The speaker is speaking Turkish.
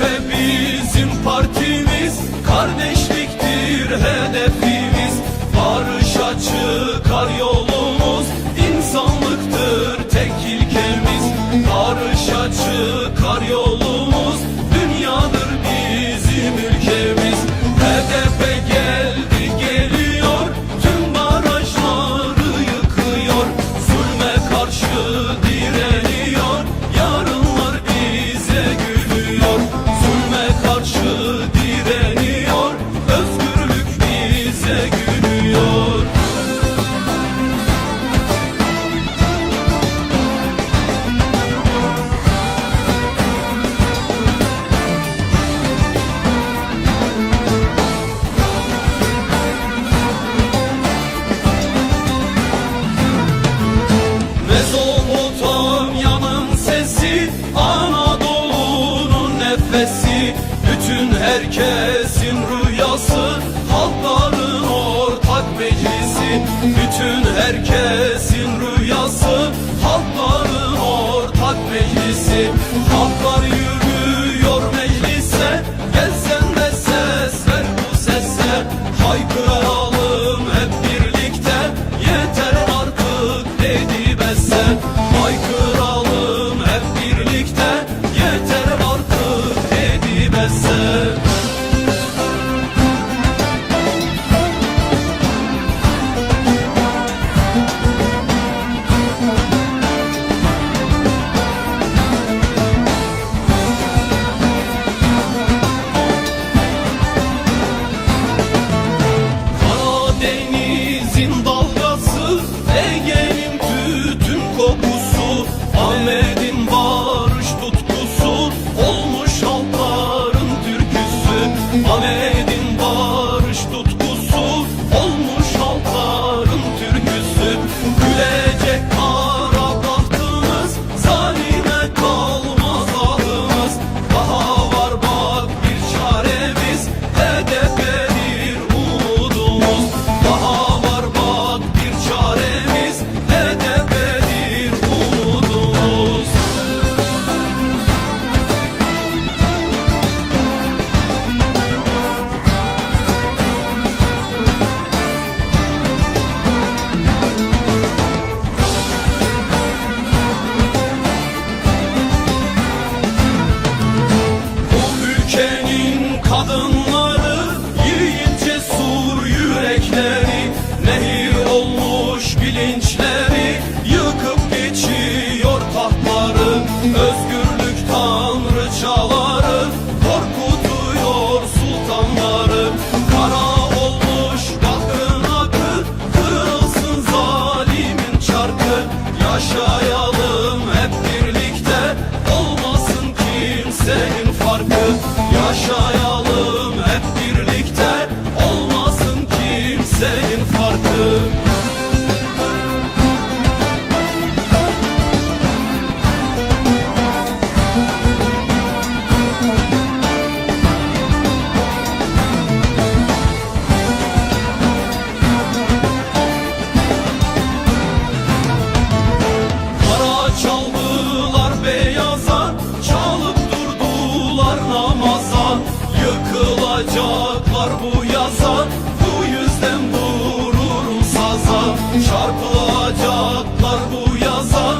ve bizim partimiz Kardeşliktir hedefimiz. Barışa çıkar yolumuz insanlıktır tek ilgi meclisi Bütün herkesin rüyası Halkların ortak meclisi. Halklar yürüyor meclise Gel sen de ses ver bu sese Haykıralım hep birlikte Yeter artık dedi besse mal edin. Aşağı Vuracaklar bu yaza Bu yüzden vururum saza Çarpılacaklar bu yaza